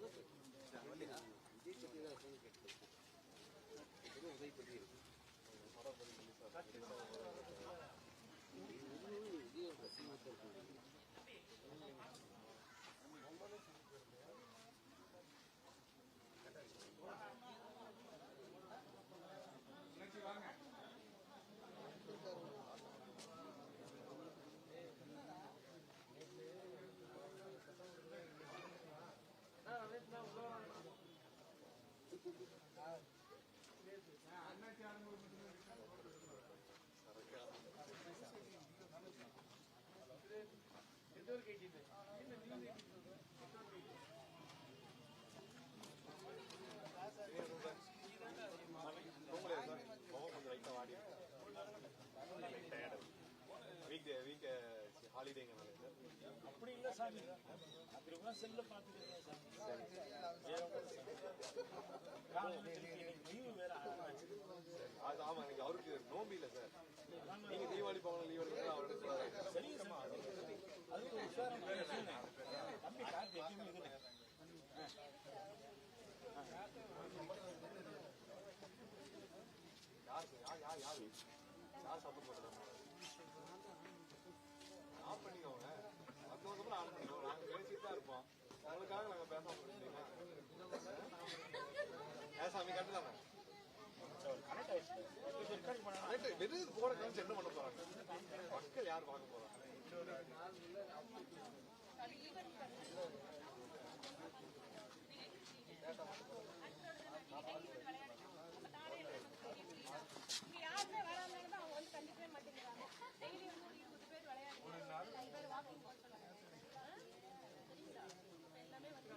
Gracias. Week week ஹாலிடேங்கனால அப்படி இல்ல சாமி அப்படி கூட செல்ல பார்த்துட்டு சாமி அது ஆமாம் எனக்கு அவருக்கு நோம்பி இல்ல சார் நீங்க தீபாவளி போகணும் லீவ் எடுக்கிறதா அவருக்கு சொல்றாரு. சரிங்கம்மா அதுக்கு ஒரு உஷாரம் நான் சொன்னேன். தம்பி கார்த்தி எப்பயுமே யாருக்கு யார் யார் யார் யார் யார் சத்தம் ஆஃப் பண்ணிக்கோங்க மற்றவங்க ஆன் பண்ணிக்கோங்க நாங்கள் பேசிட்டு தான் இருப்போம் உங்களுக்காக நாங்கள் பேச முடியுங்க ஏன் சாமி கட்டலாமே போட என்ன பண்ண போறாங்க மக்கள் யார் பார்க்க போறாங்க யாருமே வராம அவங்க வந்து கண்டிப்பவே மாட்டேங்கிறாங்க டெய்லி வந்து ஒரு இருபது பேர் விளையாடுறாங்க ஐந்து பேர் வாக்கிங் போக சொல்றாங்க சரிங்களா எல்லாமே வந்து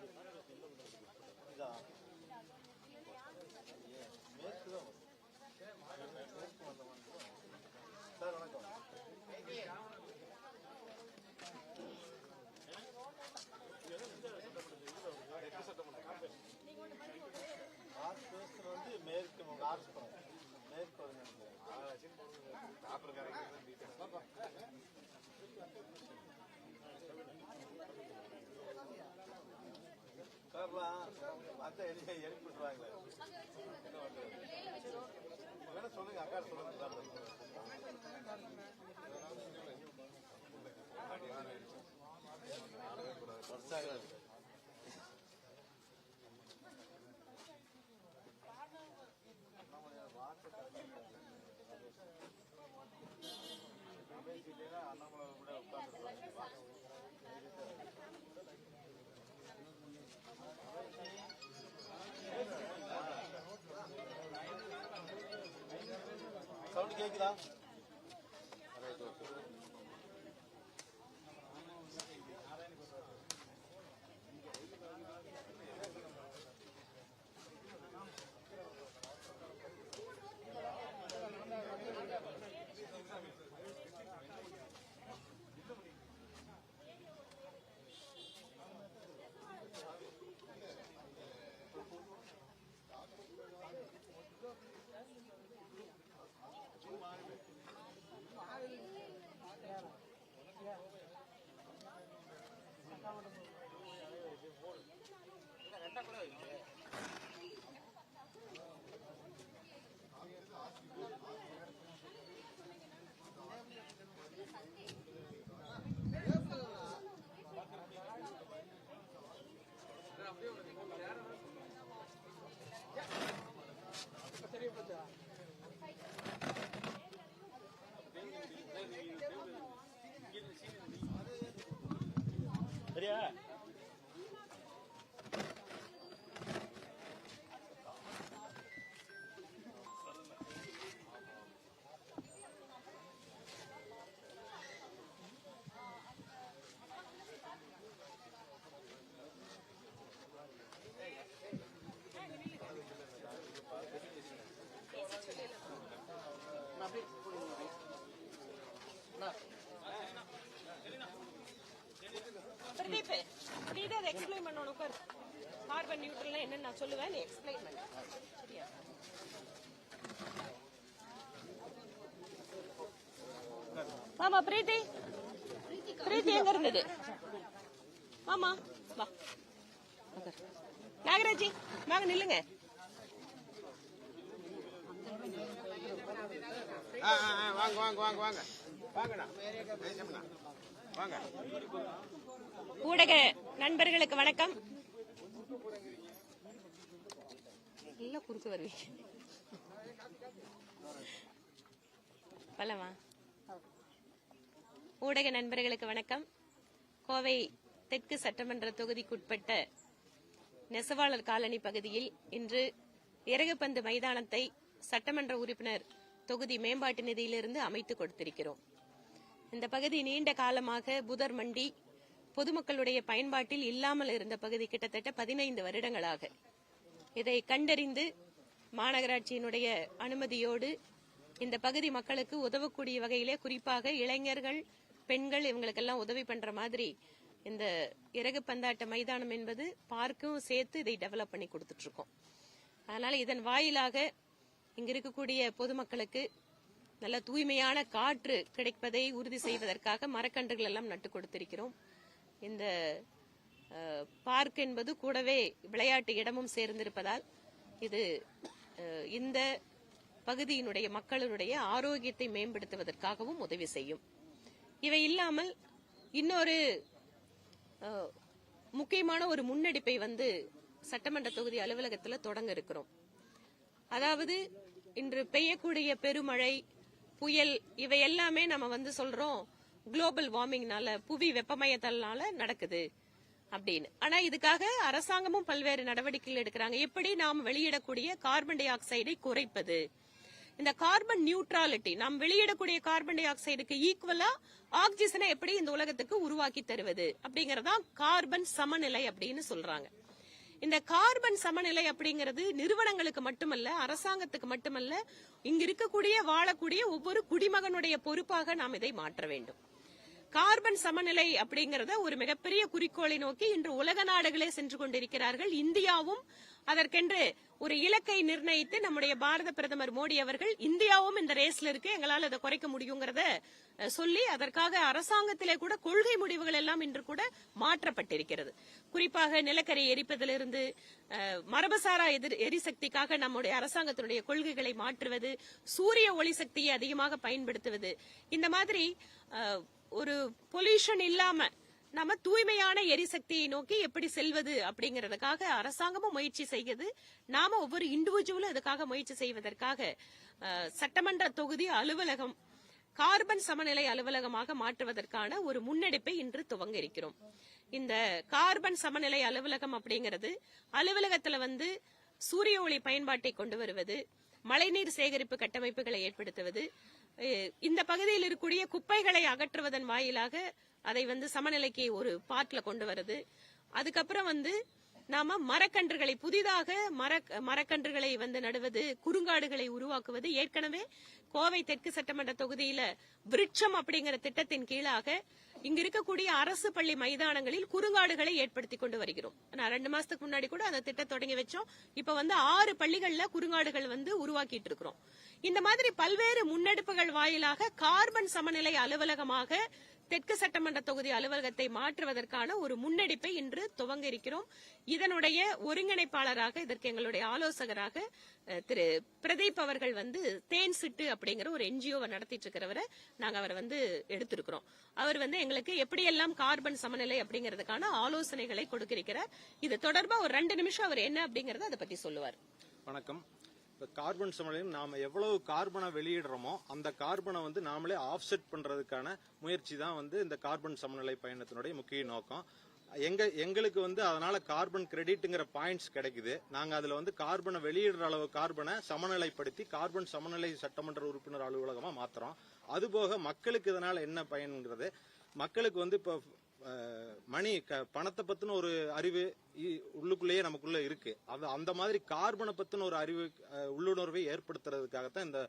அத்தை எழுதி எழுப்பி விட்டுருவாங்களே வேணா சொல்லுங்க அக்கா சொல்லுங்க வருஷம் nada. சவுண்ட் கேக்குதா சரியா எக்ஸ்பிளைன் பண்ணணும் உட்காரு கார்பன் நியூட்ரல்னா என்னன்னு நான் சொல்லுவேன் நீ எக்ஸ்பிளைன் பண்ண. சரியா? மாமா பிரீத்தி. பிரீத்தி எங்க இருந்தது? மாமா வா. நாகராஜி வாங்க நில்லுங்க. ஆ, ஆ, ஆ, வாங்க வாங்க வாங்க வாங்க. வாங்கண்ணா. வாங்க. ஊடக நண்பர்களுக்கு வணக்கம். நல்லா வருவீங்க ஊடக நண்பர்களுக்கு வணக்கம். கோவை தெற்கு சட்டமன்ற தொகுதிக்குட்பட்ட நெசவாளர் காலனி பகுதியில் இன்று இறகுப்பந்து மைதானத்தை சட்டமன்ற உறுப்பினர் தொகுதி மேம்பாட்டு நிதியிலிருந்து அமைத்து கொடுத்திருக்கிறோம். இந்த பகுதி நீண்ட காலமாக புதர் மண்டி பொதுமக்களுடைய பயன்பாட்டில் இல்லாமல் இருந்த பகுதி கிட்டத்தட்ட பதினைந்து வருடங்களாக. இதை கண்டறிந்து மாநகராட்சியினுடைய அனுமதியோடு இந்த பகுதி மக்களுக்கு உதவக்கூடிய வகையிலே குறிப்பாக இளைஞர்கள் பெண்கள் இவங்களுக்கெல்லாம் உதவி பண்ற மாதிரி இந்த இறகு பந்தாட்ட மைதானம் என்பது பார்க்கும் சேர்த்து இதை டெவலப் பண்ணி கொடுத்துட்டு இருக்கோம் அதனால இதன் வாயிலாக இங்க இருக்கக்கூடிய பொதுமக்களுக்கு நல்ல தூய்மையான காற்று கிடைப்பதை உறுதி செய்வதற்காக மரக்கன்றுகள் எல்லாம் நட்டு கொடுத்திருக்கிறோம். இந்த பார்க் என்பது கூடவே விளையாட்டு இடமும் சேர்ந்திருப்பதால் இது இந்த பகுதியினுடைய மக்களினுடைய ஆரோக்கியத்தை மேம்படுத்துவதற்காகவும் உதவி செய்யும். இவை இல்லாமல் இன்னொரு முக்கியமான ஒரு முன்னெடுப்பை வந்து சட்டமன்ற தொகுதி அலுவலகத்தில் தொடங்க இருக்கிறோம். அதாவது இன்று பெய்யக்கூடிய பெருமழை புயல் இவை எல்லாமே நம்ம வந்து சொல்றோம். குளோபல் வார்மிங்னால புவி வெப்பமயத்தல்னால நடக்குது அப்படின்னு. ஆனா இதுக்காக அரசாங்கமும் பல்வேறு நடவடிக்கைகள் எடுக்கிறாங்க. எப்படி நாம் வெளியிடக்கூடிய கார்பன் டை ஆக்சைடை குறைப்பது? இந்த கார்பன் நியூட்ராலிட்டி நாம் வெளியிடக்கூடிய கார்பன் டை ஆக்சைடுக்கு ஈக்குவலா ஆக்சிஜனை எப்படி இந்த உலகத்துக்கு உருவாக்கி தருவது? அப்படிங்கறதான் கார்பன் சமநிலை அப்படின்னு சொல்றாங்க. இந்த கார்பன் சமநிலை அப்படிங்கிறது நிறுவனங்களுக்கு மட்டுமல்ல அரசாங்கத்துக்கு மட்டுமல்ல இங்க இருக்கக்கூடிய வாழக்கூடிய ஒவ்வொரு குடிமகனுடைய பொறுப்பாக நாம் இதை மாற்ற வேண்டும். கார்பன் சமநிலை அப்படிங்கறத ஒரு மிகப்பெரிய குறிக்கோளை நோக்கி இன்று உலக நாடுகளே சென்று கொண்டிருக்கிறார்கள். இந்தியாவும் அதற்கென்று ஒரு இலக்கை நிர்ணயித்து நம்முடைய பாரத பிரதமர் மோடி அவர்கள் இந்தியாவும் இந்த ரேஸ்ல இருக்கு எங்களால் அதை குறைக்க முடியுங்கிறத சொல்லி அதற்காக அரசாங்கத்திலே கூட கொள்கை முடிவுகள் எல்லாம் இன்று கூட மாற்றப்பட்டிருக்கிறது. குறிப்பாக நிலக்கரி எரிப்பதிலிருந்து மரபசாரா மரபுசாரா எதிர் எரிசக்திக்காக நம்முடைய அரசாங்கத்தினுடைய கொள்கைகளை மாற்றுவது சூரிய ஒளி சக்தியை அதிகமாக பயன்படுத்துவது இந்த மாதிரி ஒரு பொல்யூஷன் இல்லாம நம்ம தூய்மையான எரிசக்தியை நோக்கி எப்படி செல்வது அப்படிங்கறதுக்காக அரசாங்கமும் முயற்சி செய்கிறது நாம ஒவ்வொரு இண்டிவிஜுவலும் இதுக்காக முயற்சி செய்வதற்காக சட்டமன்ற தொகுதி அலுவலகம் கார்பன் சமநிலை அலுவலகமாக மாற்றுவதற்கான ஒரு முன்னெடுப்பை இன்று துவங்க இருக்கிறோம் இந்த கார்பன் சமநிலை அலுவலகம் அப்படிங்கிறது அலுவலகத்துல வந்து சூரிய ஒளி பயன்பாட்டை கொண்டு வருவது மழைநீர் சேகரிப்பு கட்டமைப்புகளை ஏற்படுத்துவது இந்த பகுதியில் இருக்கக்கூடிய குப்பைகளை அகற்றுவதன் வாயிலாக அதை வந்து சமநிலைக்கு ஒரு பாட்ல கொண்டு வருது. அதுக்கப்புறம் வந்து நாம மரக்கன்றுகளை புதிதாக மர மரக்கன்றுகளை வந்து நடுவது குறுங்காடுகளை உருவாக்குவது. ஏற்கனவே கோவை தெற்கு சட்டமன்ற தொகுதியில விருட்சம் அப்படிங்கிற திட்டத்தின் கீழாக இங்க இருக்கக்கூடிய அரசு பள்ளி மைதானங்களில் குறுங்காடுகளை ஏற்படுத்தி கொண்டு வருகிறோம். நான் ரெண்டு மாசத்துக்கு முன்னாடி கூட அந்த திட்டம் தொடங்கி வச்சோம். இப்ப வந்து ஆறு பள்ளிகள்ல குறுங்காடுகள் வந்து உருவாக்கிட்டு இருக்கிறோம். இந்த மாதிரி பல்வேறு முன்னெடுப்புகள் வாயிலாக கார்பன் சமநிலை அலுவலகமாக தெற்கு சட்டமன்ற தொகுதி அலுவலகத்தை மாற்றுவதற்கான ஒரு முன்னெடுப்பை இன்று துவங்க இருக்கிறோம் இதனுடைய ஒருங்கிணைப்பாளராக இதற்கு எங்களுடைய ஆலோசகராக திரு பிரதீப் அவர்கள் வந்து தேன் சிட்டு அப்படிங்கிற ஒரு என்ஜிஓவை நடத்திட்டு இருக்கிறவரை நாங்க அவரை வந்து எடுத்திருக்கிறோம். அவர் வந்து எங்களுக்கு எப்படியெல்லாம் கார்பன் சமநிலை அப்படிங்கிறதுக்கான ஆலோசனைகளை கொடுக்கிறார் இது தொடர்பா ஒரு ரெண்டு நிமிஷம் அவர் என்ன அப்படிங்கறத அதை பத்தி சொல்லுவார். வணக்கம். கார்பன் சமநிலையும் நாம் எவ்வளவு கார்பனை வெளியிடுறோமோ அந்த கார்பனை வந்து நாமளே ஆஃப்செட் பண்றதுக்கான முயற்சி தான் வந்து இந்த கார்பன் சமநிலை பயணத்தினுடைய முக்கிய நோக்கம். எங்க எங்களுக்கு வந்து அதனால கார்பன் கிரெடிட்டுங்கிற பாயிண்ட்ஸ் கிடைக்குது. நாங்க அதுல வந்து கார்பனை வெளியிடுற அளவு கார்பனை சமநிலைப்படுத்தி கார்பன் சமநிலை சட்டமன்ற உறுப்பினர் அலுவலகமா மாத்துறோம். அதுபோக மக்களுக்கு இதனால என்ன பயன்கிறது? மக்களுக்கு வந்து இப்போ மணி க- பணத்தை பத்தின ஒரு அறிவு இ- உள்ளுக்குள்ளேயே நமக்குள்ள இருக்கு. அது அந்த மாதிரி கார்பனை பத்தின ஒரு அறிவு உள்ளுணர்வை ஏற்படுத்துறதுக்காகத்தான் இந்த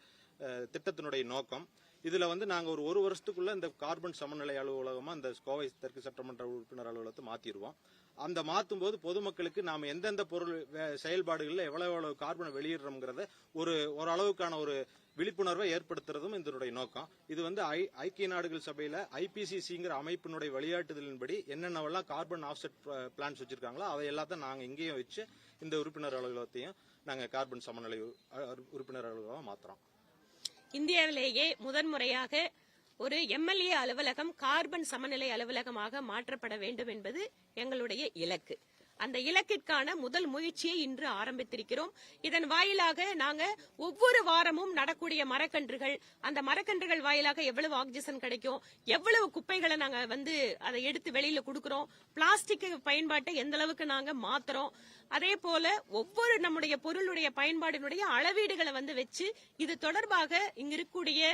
திட்டத்தினுடைய நோக்கம். இதுல வந்து நாங்க ஒரு ஒரு வருஷத்துக்குள்ள இந்த கார்பன் சமநிலை அலுவலகமா இந்த கோவை தெற்கு சட்டமன்ற உறுப்பினர் அலுவலகத்தை மாத்திடுவோம் அந்த மாற்றும் போது பொதுமக்களுக்கு நாம் எந்தெந்த பொருள் வே- செயல்பாடுகள்ல எவ்வளவு எவ்வளவு கார்பனை வெளியிடுறோங்கிறத ஒரு ஓரளவுக்கான ஒரு விழிப்புணர்வை ஏற்படுத்துறதும் இதனுடைய நோக்கம். இது வந்து ஐ- ஐக்கிய நாடுகள் சபையில ஐபிசிசிங்கிற அமைப்பினுடைய வழிகாட்டுதலின்படி என்னென்னவெல்லாம் கார்பன் ஆஃப்செட் பிளான்ஸ் வச்சிருக்காங்களோ அதை எல்லாத்தையும் நாங்கள் இங்கேயும் வச்சு இந்த உறுப்பினர் அலுவலகத்தையும் நாங்கள் கார்பன் சமநிலை உறுப்பினர் அலுவலகமாக மாற்றுறோம் இந்தியாவிலேயே முதன்முறையாக ஒரு எம்எல்ஏ அலுவலகம் கார்பன் சமநிலை அலுவலகமாக மாற்றப்பட வேண்டும் என்பது எங்களுடைய இலக்கு. அந்த இலக்கிற்கான முதல் முயற்சியை இன்று ஆரம்பித்திருக்கிறோம். இதன் வாயிலாக நாங்க ஒவ்வொரு வாரமும் நடக்கூடிய மரக்கன்றுகள் அந்த மரக்கன்றுகள் வாயிலாக எவ்வளவு ஆக்சிஜன் கிடைக்கும் எவ்வளவு குப்பைகளை நாங்க வந்து அதை எடுத்து வெளியில கொடுக்கிறோம் பிளாஸ்டிக் பயன்பாட்டை எந்த அளவுக்கு நாங்க மாத்துறோம். அதே போல ஒவ்வொரு நம்முடைய பொருளுடைய பயன்பாடினுடைய அளவீடுகளை வந்து வச்சு இது தொடர்பாக இங்க இருக்கக்கூடிய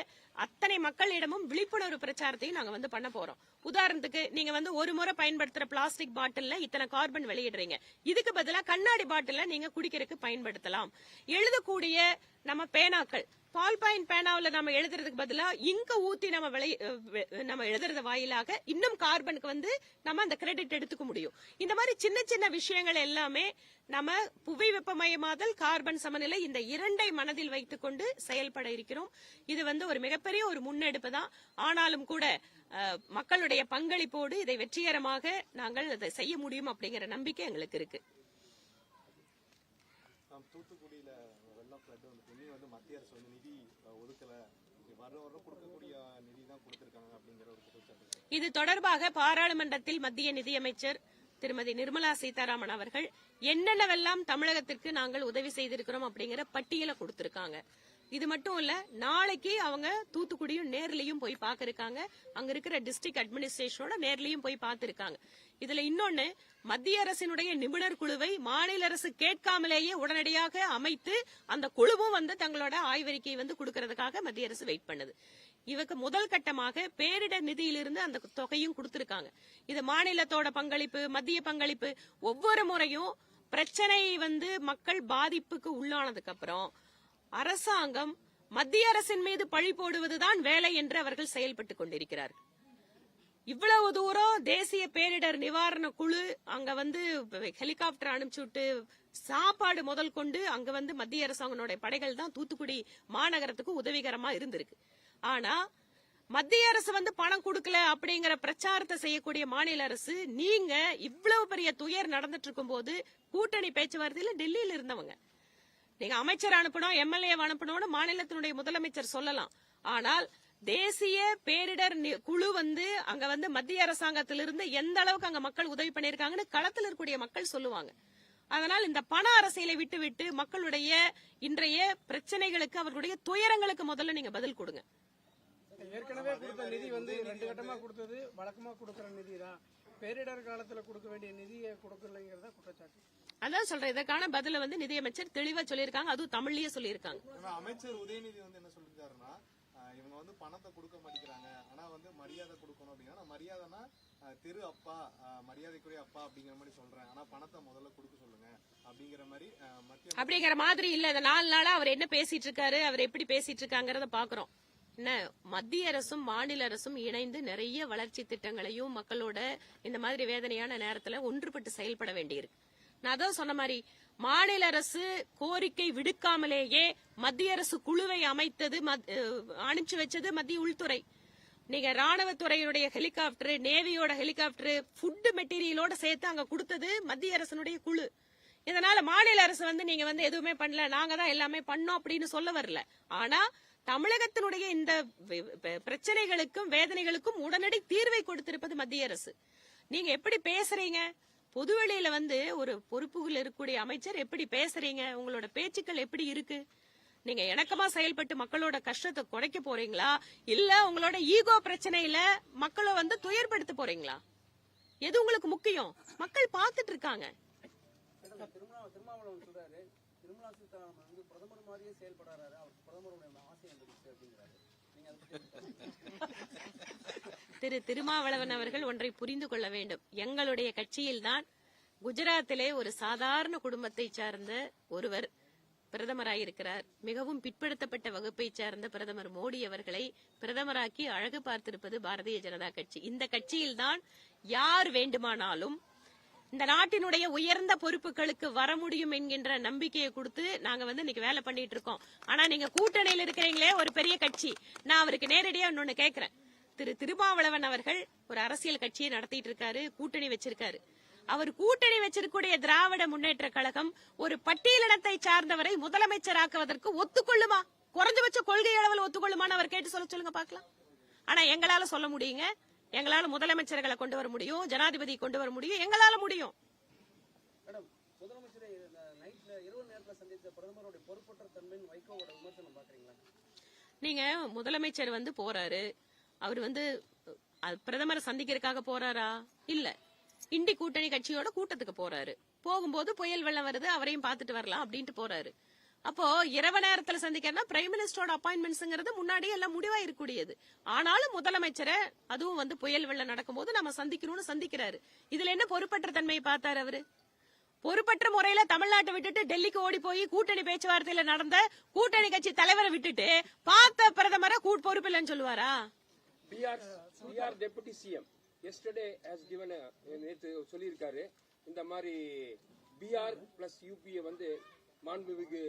அத்தனை மக்களிடமும் விழிப்புணர்வு பிரச்சாரத்தையும் நாங்க வந்து பண்ண போறோம். உதாரணத்துக்கு நீங்க வந்து ஒரு முறை பயன்படுத்துற பிளாஸ்டிக் பாட்டில்ல இத்தனை கார்பன் வெளியிடுறீங்க. இதுக்கு பதிலா கண்ணாடி பாட்டில நீங்க குடிக்கிறதுக்கு பயன்படுத்தலாம். எழுதக்கூடிய நம்ம பேனாக்கள் பால் பாயிண்ட் பேனாவில் நம்ம எழுதுறதுக்கு பதிலாக இங்க ஊத்தி நம்ம விளை நம்ம எழுதுறது வாயிலாக இன்னும் கார்பனுக்கு வந்து நம்ம அந்த கிரெடிட் எடுத்துக்க முடியும். இந்த மாதிரி சின்ன சின்ன விஷயங்கள் எல்லாமே நம்ம புவி வெப்பமயமாதல் கார்பன் சமநிலை இந்த இரண்டை மனதில் வைத்துக்கொண்டு செயல்பட இருக்கிறோம். இது வந்து ஒரு மிகப்பெரிய ஒரு முன்னெடுப்பு தான். ஆனாலும் கூட மக்களுடைய பங்களிப்போடு இதை வெற்றிகரமாக நாங்கள் அதை செய்ய முடியும் அப்படிங்கிற நம்பிக்கை எங்களுக்கு இருக்கு. தூத்துக்குடியில வெள்ளம் வந்து இனி வந்து மத்திய அரசு வந்து நிதி ஒதுக்கலை வர வர கொடுக்கக்கூடிய நிதி தான் கொடுத்திருக்காங்க அப்படிங்கிற ஒரு இது தொடர்பாக பாராளுமன்றத்தில் மத்திய நிதியமைச்சர் திருமதி நிர்மலா சீதாராமன் அவர்கள் என்னென்னவெல்லாம் தமிழகத்திற்கு நாங்கள் உதவி செய்திருக்கிறோம் அப்படிங்கிற பட்டியலை கொடுத்திருக்காங்க. இது மட்டும் இல்ல நாளைக்கு அவங்க தூத்துக்குடியும் நேர்லயும் போய் பார்த்திருக்காங்க அங்க இருக்கிற டிஸ்ட்ரிக்ட் அட்மினிஸ்ட்ரேஷனோட நேர்லயும் போய் பார்த்திருக்காங்க இதுல இன்னொன்னு மத்திய அரசினுடைய நிபுணர் குழுவை மாநில அரசு கேட்காமலேயே உடனடியாக அமைத்து அந்த குழுவும் வந்து தங்களோட ஆய்வறிக்கை வந்து கொடுக்கறதுக்காக மத்திய அரசு வெயிட் பண்ணுது. இவக்கு முதல் கட்டமாக பேரிடர் நிதியிலிருந்து அந்த தொகையும் கொடுத்திருக்காங்க. இது மாநிலத்தோட பங்களிப்பு மத்திய பங்களிப்பு ஒவ்வொரு முறையும் பிரச்சனை வந்து மக்கள் பாதிப்புக்கு உள்ளானதுக்கு அப்புறம் அரசாங்கம் மத்திய அரசின் மீது பழி போடுவதுதான் வேலை என்று அவர்கள் செயல்பட்டுக் கொண்டிருக்கிறார்கள். இவ்வளவு தூரம் தேசிய பேரிடர் நிவாரண குழு அங்க வந்து ஹெலிகாப்டர் அனுப்பிச்சுட்டு சாப்பாடு முதல் கொண்டு அங்க வந்து மத்திய அரசாங்கனுடைய படைகள் தான் தூத்துக்குடி மாநகரத்துக்கு உதவிகரமா இருந்திருக்கு. ஆனா மத்திய அரசு வந்து பணம் கொடுக்கல அப்படிங்கிற பிரச்சாரத்தை செய்யக்கூடிய மாநில அரசு நீங்க இவ்வளவு பெரிய துயர் நடந்துட்டு இருக்கும் போது கூட்டணி பேச்சுவார்த்தையில டெல்லியில இருந்தவங்க. நீங்க அமைச்சர் அனுப்பணும் எம்எல்ஏ அனுப்பணும்னு மாநிலத்தினுடைய முதலமைச்சர் சொல்லலாம். ஆனால் தேசிய பேரிடர் குழு வந்து அங்க வந்து மத்திய அரசாங்கத்திலிருந்து எந்த அளவுக்கு அங்க மக்கள் உதவி பண்ணிருக்காங்கன்னு களத்தில் இருக்கக்கூடிய மக்கள் சொல்லுவாங்க. அதனால் இந்த பண அரசியலை விட்டுவிட்டு மக்களுடைய இன்றைய பிரச்சனைகளுக்கு அவர்களுடைய துயரங்களுக்கு முதல்ல நீங்க பதில் கொடுங்க. ஏற்கனவே கொடுத்த நிதி வந்து ரெண்டு கட்டமா கொடுத்தது வழக்கமா கொடுக்கற நிதி தான் பேரிடர் காலத்துல கொடுக்க வேண்டிய நிதியை கொடுக்கலைங்கிறதா குற்றச்சாட்டு. அதான் சொல்றேன் இதற்கான பதில வந்து நிதியமைச்சர் தெளிவா சொல்லியிருக்காங்க. அதுவும் தமிழ்லயே சொல்லியிருக்காங்க. அமைச்சர் உதயநிதி வந்து என்ன சொல்லிருக்காருன்னா இவங்க வந்து பணத்தை கொடுக்க மாட்டேங்கிறாங்க. ஆனா வந்து மரியாதை கொடுக்கணும் அப்படின்னா மரியாதைனா திரு அப்பா மரியாதைக்குரிய அப்பா அப்படிங்கிற மாதிரி சொல்றேன். ஆனா பணத்தை முதல்ல கொடுக்க சொல்லுங்க அப்படிங்கிற மாதிரி மத்திய அப்படிங்கிற மாதிரி இல்ல. இந்த நாலு நாளா அவர் என்ன பேசிட்டு இருக்காரு அவர் எப்படி பேசிட்டு இருக்காங்கறத பாக்குறோம். என்ன மத்திய அரசும் மாநில அரசும் இணைந்து நிறைய வளர்ச்சி திட்டங்களையும் மக்களோட இந்த மாதிரி வேதனையான நேரத்துல ஒன்றுபட்டு செயல்பட வேண்டியிருக்கு. நான் அதான் சொன்ன மாதிரி மாநில அரசு கோரிக்கை விடுக்காமலேயே மத்திய அரசு குழுவை அமைத்தது அனுப்பிச்சு வச்சது மத்திய உள்துறை. நீங்க ராணுவத்துறையுடைய ஹெலிகாப்டர் நேவியோட ஹெலிகாப்டர் ஃபுட் மெட்டீரியலோட சேர்த்து அங்க கொடுத்தது மத்திய அரசனுடைய குழு. இதனால மாநில அரசு வந்து நீங்க வந்து எதுவுமே பண்ணல நாங்க தான் எல்லாமே பண்ணோம் அப்படின்னு சொல்ல வரல. ஆனா தமிழகத்தினுடைய இந்த பிரச்சனைகளுக்கும் வேதனைகளுக்கும் உடனடி தீர்வை கொடுத்திருப்பது மத்திய அரசு. நீங்க எப்படி பேசுறீங்க? பொதுவெளியில வந்து ஒரு பொறுப்புகள் இருக்கக்கூடிய அமைச்சர் எப்படி பேசுறீங்க? உங்களோட பேச்சுக்கள் எப்படி இருக்கு? நீங்க இணக்கமா செயல்பட்டு மக்களோட கஷ்டத்தை குறைக்க போறீங்களா? இல்ல உங்களோட ஈகோ பிரச்சனையில மக்களை வந்து துயர்படுத்த போறீங்களா? எது உங்களுக்கு முக்கியம்? மக்கள் பார்த்துட்டு இருக்காங்க. திருமலா சீதாராமன் வந்து பிரதமர் மாதிரியே செயல்படுறாரு. அவர் பிரதமருடைய ஆசை வந்துருச்சு அப்படிங்கிறாரு. திரு திருமாவளவன் அவர்கள் ஒன்றை புரிந்து கொள்ள வேண்டும். எங்களுடைய கட்சியில்தான் குஜராத்திலே ஒரு சாதாரண குடும்பத்தை சார்ந்த ஒருவர் பிரதமராயிருக்கிறார். மிகவும் பிற்படுத்தப்பட்ட வகுப்பை சார்ந்த பிரதமர் மோடி அவர்களை பிரதமராக்கி அழகு பார்த்திருப்பது பாரதிய ஜனதா கட்சி. இந்த கட்சியில்தான் யார் வேண்டுமானாலும் இந்த நாட்டினுடைய உயர்ந்த பொறுப்புகளுக்கு வர முடியும் என்கின்ற நம்பிக்கையை கொடுத்து நாங்க வந்து இன்னைக்கு வேலை பண்ணிட்டு இருக்கோம். ஆனா நீங்க கூட்டணியில் இருக்கிறீங்களே ஒரு பெரிய கட்சி. நான் அவருக்கு நேரடியா இன்னொன்னு கேக்குறேன். திரு திருமாவளவன் அவர்கள் ஒரு அரசியல் கட்சியை நடத்திட்டு இருக்காரு கூட்டணி வச்சிருக்காரு. அவர் கூட்டணி வச்சிருக்கூடிய திராவிட முன்னேற்ற கழகம் ஒரு பட்டியலினத்தை சார்ந்தவரை முதலமைச்சராக்குவதற்கு ஒத்துக்கொள்ளுமா? குறைஞ்சபட்ச கொள்கை அளவில் ஒத்துக்கொள்ளுமான்னு அவர் கேட்டு சொல்ல சொல்லுங்க பார்க்கலாம். ஆனா எங்களால சொல்ல முடியுங்க. எங்களால முதலமைச்சர்களை கொண்டு வர முடியும் ஜனாதிபதி கொண்டு வர முடியும் எங்களால முடியும். நீங்க முதலமைச்சர் வந்து போறாரு. அவர் வந்து பிரதமரை சந்திக்கிறதுக்காக போறாரா? இல்ல. இண்டி கூட்டணி கட்சியோட கூட்டத்துக்கு போறாரு. போகும்போது புயல் வெள்ளம் வருது அவரையும் பார்த்துட்டு வரலாம் அப்படின்ட்டு போறாரு. அப்போ இரவு நேரத்துல சந்திக்கிறனா பிரைம் மினிஸ்டரோட அப்பாயின்மெண்ட்ஸ்ங்கிறது முன்னாடியே எல்லாம் முடிவா இருக்கக்கூடியது ஆனாலும் முதலமைச்சரை அதுவும் வந்து புயல் வெள்ளம் நடக்கும்போது நம்ம சந்திக்கணும்னு சந்திக்கிறாரு. இதுல என்ன பொறுப்பற்ற தன்மையை பார்த்தாரு அவரு? பொறுப்பற்ற முறையில தமிழ்நாட்டை விட்டுட்டு டெல்லிக்கு ஓடி போய் கூட்டணி பேச்சுவார்த்தையில நடந்த கூட்டணி கட்சி தலைவரை விட்டுட்டு பார்த்த பிரதமரை கூட் பொறுப்பில்லைன்னு சொல்லுவாரா? Deputy CM yesterday has given has நேற்று சொல்லியிருக்காரு. இந்த மாதிரி பிஆர் பிளஸ் யூபிஏ வந்து மாண்புமிகு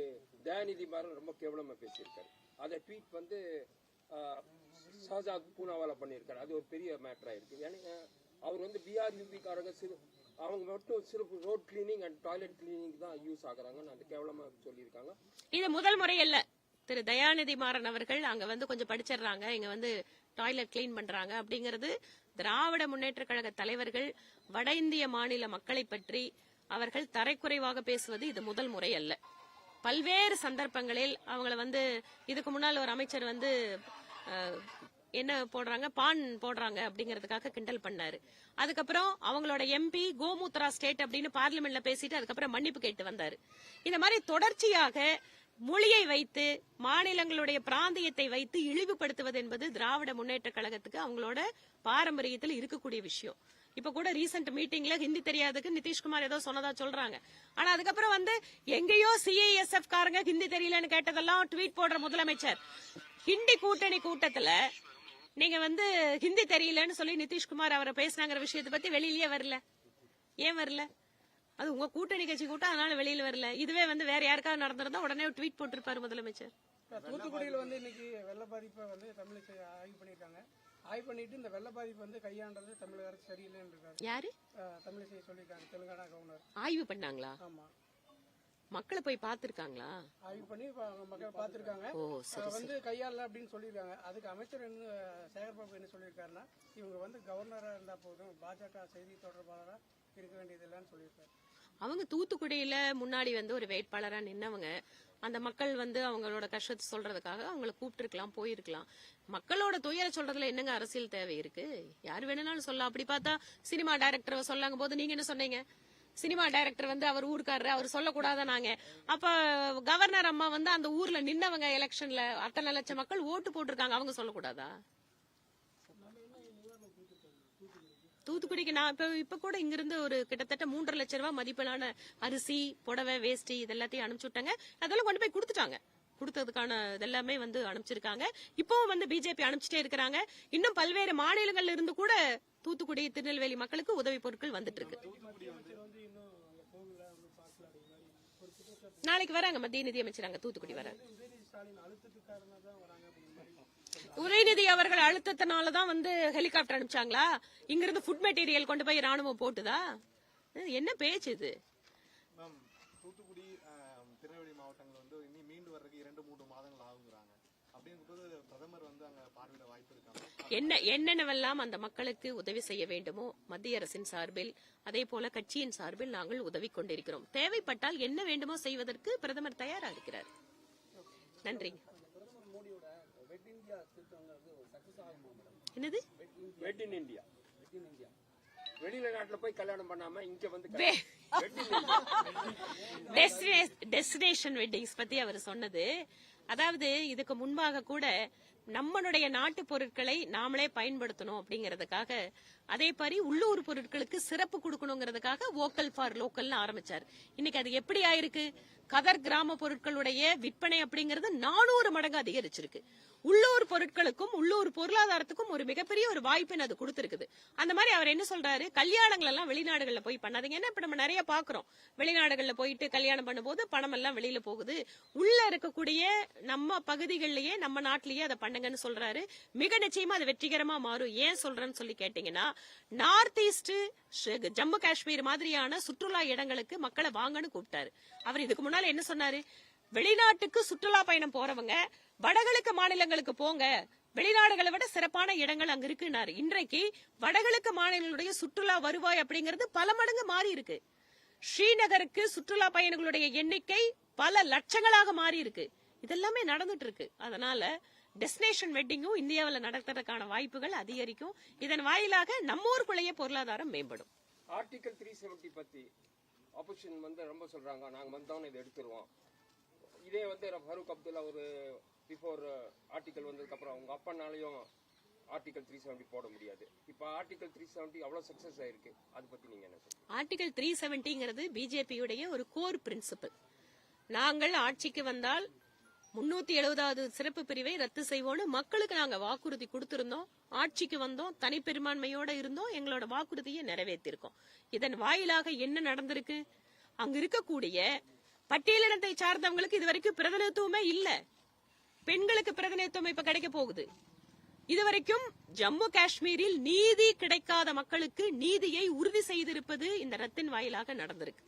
தயாநிதி மாறன் ரொம்ப கேவலமா பேசியிருக்காரு. அதை ட்வீட் வந்து ஆஹ், ஷாஜாத் பூனாவால பண்ணியிருக்காரு. அது ஒரு பெரிய மேட்டரா இருக்கு ஏன்னா அவர் வந்து பிஆர் சிறு அவங்க மட்டும் சிறப்பு road cleaning and toilet cleaning தான் யூஸ் ஆகுறாங்கன்னு அந்த கேவலமா சொல்லியிருக்காங்க. இது முதல் முறை இல்ல திரு தயாநிதி மாறன் அவர்கள் அங்க வந்து கொஞ்சம் படிச்சிடுறாங்க. இங்க வந்து டாய்லெட் கிளீன் பண்றாங்க அப்படிங்கிறது திராவிட முன்னேற்ற கழக தலைவர்கள் வட இந்திய மாநில மக்களை பற்றி அவர்கள் தரைக்குறைவாக பேசுவது இது முதல் முறை அல்ல. பல்வேறு சந்தர்ப்பங்களில் அவங்கள வந்து இதுக்கு முன்னால் ஒரு அமைச்சர் வந்து என்ன போடுறாங்க பான் போடுறாங்க அப்படிங்கறதுக்காக கிண்டல் பண்ணாரு. அதுக்கப்புறம் அவங்களோட எம்பி கோமுத்ரா ஸ்டேட் அப்படின்னு பார்லிமெண்ட்ல பேசிட்டு அதுக்கப்புறம் மன்னிப்பு கேட்டு வந்தாரு. இந்த மாதிரி தொடர்ச்சியாக மொழியை வைத்து மாநிலங்களுடைய பிராந்தியத்தை வைத்து இழிவுபடுத்துவது என்பது திராவிட முன்னேற்ற கழகத்துக்கு அவங்களோட பாரம்பரியத்தில் இருக்கக்கூடிய விஷயம். இப்ப கூட ரீசெண்ட் மீட்டிங்ல ஹிந்தி தெரியாதுக்கு நிதிஷ்குமார் ஏதோ சொன்னதா சொல்றாங்க. ஆனா அதுக்கப்புறம் வந்து எங்கேயோ சிஐஎஸ்எஃப் காரங்க ஹிந்தி தெரியலன்னு கேட்டதெல்லாம் ட்வீட் போடுற முதலமைச்சர். ஹிந்தி கூட்டணி கூட்டத்துல நீங்க வந்து ஹிந்தி தெரியலன்னு சொல்லி நிதிஷ்குமார் அவரை பேசினாங்கிற விஷயத்தை பத்தி வெளியிலயே வரல. ஏன் வரல? அது உங்க கூட்டணி கட்சி கூட்டம் அதனால வெளியில வரல. இதுவே வந்து வேற யாருக்காவது நடந்திருந்தா உடனே ட்வீட் போட்டிருப்பாரு முதலமைச்சர். தூத்துக்குடியில் வந்து இன்னைக்கு வெள்ள பாதிப்பை வந்து தமிழிசை ஆய்வு பண்ணியிருக்காங்க. ஆய்வு பண்ணிட்டு இந்த வெள்ள பாதிப்பு வந்து கையாண்டது தமிழக அரசு சரியில்லைன்னு இருக்காரு யாரு? தமிழிசை சொல்லியிருக்காங்க தெலுங்கானா கவர்னர் ஆய்வு பண்ணாங்களா? ஆமா. மக்களை போய் பாத்திருக்காங்களா ஆய்வு பண்ணி மக்கள் அஹ் வந்து கையாளல அப்படின்னு சொல்லியிருக்காங்க. அதுக்கு அமைச்சர் என்ன சேகர்பாபு என்ன சொல்லியிருக்காருன்னா இவங்க வந்து கவர்னரா இருந்தா போதும் பாஜக செய்தி தொடர்பாளரா இருக்க வேண்டியதில்லைன்னு சொல்லியிருக்காரு. அவங்க தூத்துக்குடியில முன்னாடி வந்து ஒரு வேட்பாளரா நின்னவங்க அந்த மக்கள் வந்து அவங்களோட கஷ்டத்தை சொல்றதுக்காக அவங்கள கூப்பிட்டுருக்கலாம் போயிருக்கலாம். மக்களோட துயர சொல்றதுல என்னங்க அரசியல் தேவை இருக்கு? யார் வேணும்னாலும் சொல்லலாம். அப்படி பார்த்தா சினிமா டைரக்டர் சொல்லாங்க போது நீங்க என்ன சொன்னீங்க? சினிமா டைரக்டர் வந்து அவர் ஊருக்காரரு அவர் சொல்லக்கூடாத நாங்க? அப்ப கவர்னர் அம்மா வந்து அந்த ஊர்ல நின்னவங்க எலெக்ஷன்ல அத்தனை லட்சம் மக்கள் ஓட்டு போட்டிருக்காங்க அவங்க சொல்லக்கூடாதா? தூத்துக்குடிக்கு நான் இப்ப இப்ப கூட இங்கிருந்து ஒரு கிட்டத்தட்ட மூன்றரை லட்சம் ரூபாய் மதிப்பிலான அரிசி புடவை வேஷ்டி இது எல்லாத்தையும் அனுப்பிச்சு விட்டாங்க. அதெல்லாம் கொண்டு போய் கொடுத்துட்டாங்க. கொடுத்ததுக்கான இதெல்லாமே வந்து அனுப்பிச்சிருக்காங்க. இப்பவும் வந்து பிஜேபி அனுப்பிச்சிட்டே இருக்கிறாங்க. இன்னும் பல்வேறு மாநிலங்கள்ல இருந்து கூட தூத்துக்குடி திருநெல்வேலி மக்களுக்கு உதவி பொருட்கள் வந்துட்டு இருக்கு நாளைக்கு வராங்க மத்திய நிதி அமைச்சர் அங்க தூத்துக்குடி வராங்க உதயநிதி அவர்கள் அழுத்தத்தினாலதான் வந்து ஹெலிகாப்டர் அனுப்பிச்சாங்களா? இங்க இருந்து ஃபுட் மெட்டீரியல் கொண்டு போய் ராணுவம் போட்டுதா? என்ன பேச்சு இது? தூத்துக்குடி திருநெல்வேலி மாவட்டங்கள் வந்து இனி மீண்டு வர்றதுக்கு இரண்டு மூன்று மாதங்கள் ஆகுங்கிறாங்க. என்ன என்னென்னவெல்லாம் அந்த மக்களுக்கு உதவி செய்ய வேண்டுமோ மத்திய அரசின் சார்பில் அதே போல கட்சியின் சார்பில் நாங்கள் உதவி கொண்டிருக்கிறோம். தேவைப்பட்டால் என்ன வேண்டுமோ செய்வதற்கு பிரதமர் தயாரா இருக்கிறார். நன்றி பிரதமர் மோடியோட வெட் இந்தியா திட்டங்கிறது ஒரு சக்சஸ் ஆகுமா மேடம் என்னது? வெட் in India wet in India வெளியில நாட்டுல போய் கல்யாணம் பண்ணாம இங்க வந்து டெஸ்டினேஷன் வெட்டிங்ஸ் பத்தி அவர் சொன்னது. அதாவது இதுக்கு முன்பாக கூட நம்மளுடைய நாட்டு பொருட்களை நாமளே பயன்படுத்தணும் அப்படிங்கறதுக்காக அதே மாதிரி உள்ளூர் பொருட்களுக்கு சிறப்பு கொடுக்கணுங்கிறதுக்காக வோக்கல் ஃபார் லோக்கல்னு ஆரம்பிச்சார். இன்னைக்கு அது எப்படி ஆயிருக்கு? கதர் கிராம பொருட்களுடைய விற்பனை அப்படிங்கிறது நானூறு மடங்கு அதிகரிச்சிருக்கு. உள்ளூர் பொருட்களுக்கும் உள்ளூர் பொருளாதாரத்துக்கும் ஒரு மிகப்பெரிய ஒரு வாய்ப்பின் அது கொடுத்திருக்குது. அந்த மாதிரி அவர் என்ன சொல்றாரு? கல்யாணங்கள் எல்லாம் வெளிநாடுகள்ல போய் பண்ணாதீங்க. ஏன்னா இப்ப நம்ம நிறைய பாக்குறோம். வெளிநாடுகள்ல போயிட்டு கல்யாணம் பண்ணும்போது பணம் எல்லாம் வெளியில போகுது. உள்ள இருக்கக்கூடிய நம்ம பகுதிகளிலேயே நம்ம நாட்டிலேயே அதை பண்ணுங்கன்னு சொல்றாரு. மிக நிச்சயமா அது வெற்றிகரமா மாறும். ஏன் சொல்றேன்னு சொல்லி கேட்டீங்கன்னா நார்த் ஈஸ்ட் ஜம்மு காஷ்மீர் மாதிரியான சுற்றுலா இடங்களுக்கு மக்களை வாங்கன்னு கூப்பிட்டாரு. அவர் இதுக்கு முன்னால என்ன சொன்னாரு? வெளிநாட்டுக்கு சுற்றுலா பயணம் போறவங்க வடகிழக்கு மாநிலங்களுக்கு போங்க. வெளிநாடுகளை விட சிறப்பான இடங்கள் அங்க இருக்குன்னாரு. இன்றைக்கு வடகிழக்கு மாநிலங்களுடைய சுற்றுலா வருவாய் அப்படிங்கிறது பல மடங்கு மாறி இருக்கு. ஸ்ரீநகருக்கு சுற்றுலா பயணிகளுடைய எண்ணிக்கை பல லட்சங்களாக மாறி இருக்கு. இதெல்லாமே நடந்துட்டு இருக்கு. அதனால டெஸ்டினேஷன் வெட்டிங்கும் இந்தியாவில் நடத்துறதுக்கான வாய்ப்புகள் அதிகரிக்கும். இதன் வாயிலாக நம்ம ஊருக்குள்ளேயே பொருளாதாரம் மேம்படும். ஆர்டிகல் த்ரீ செவன்டி பத்தி ஆப்போசிஷன் வந்து ரொம்ப சொல்றாங்க. நாங்க வந்தோன்னு இதை எடுத்துருவோம். இதே வந்து ஃபரூக் அப்துல்லா ஒரு பிஃபோர் ஆர்டிகல் வந்ததுக்கு அப்புறம் அவங்க அப்பனாலையும் ஆர்டிகல் த்ரீ செவன்டி போட முடியாது. இப்போ ஆர்டிகல் த்ரீ செவன்டி அவ்வளோ சக்ஸஸ் ஆயிருக்கு. அதை பத்தி நீங்க என்ன ஆர்டிகல் த்ரீ செவன்டிங்கிறது பிஜேபியுடைய ஒரு கோர் பிரின்சிபல் நாங்கள் ஆட்சிக்கு வந்தால் முன்னூத்தி எழுபதாவது சிறப்பு பிரிவை ரத்து செய்வோம்னு மக்களுக்கு நாங்க வாக்குறுதி கொடுத்திருந்தோம். ஆட்சிக்கு வந்தோம் தனிப்பெரும்பான்மையோட இருந்தோம் எங்களோட வாக்குறுதியை நிறைவேற்றிருக்கோம். இதன் வாயிலாக என்ன நடந்திருக்கு? அங்க இருக்கக்கூடிய பட்டியலினத்தை சார்ந்தவங்களுக்கு இது வரைக்கும் பிரதிநிதித்துவமே இல்ல. பெண்களுக்கு பிரதிநிதித்துவம் இப்ப கிடைக்க போகுது. இதுவரைக்கும் ஜம்மு காஷ்மீரில் நீதி கிடைக்காத மக்களுக்கு நீதியை உறுதி செய்திருப்பது இந்த ரத்தின் வாயிலாக நடந்திருக்கு.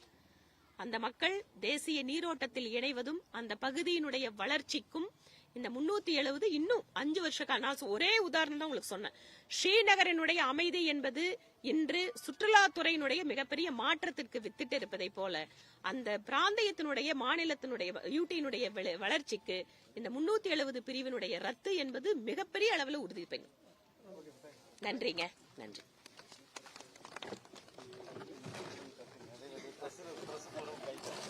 அந்த மக்கள் தேசிய நீரோட்டத்தில் இணைவதும் அந்த பகுதியினுடைய வளர்ச்சிக்கும் இந்த முன்னூத்தி எழுபது இன்னும் அஞ்சு வருஷ காலம். நான் ஒரே உதாரணம் தான் உங்களுக்கு சொன்னேன். ஸ்ரீநகரினுடைய அமைதி என்பது இன்று சுற்றுலாத்துறையினுடைய மிகப்பெரிய மாற்றத்திற்கு வித்திட்டு இருப்பதை போல அந்த பிராந்தியத்தினுடைய மாநிலத்தினுடைய யூட்டியினுடைய வள- வளர்ச்சிக்கு இந்த முன்னூத்தி எழுபது பிரிவினுடைய ரத்து என்பது மிகப்பெரிய அளவில் உறுதி நன்றிங்க. நன்றி. little bit.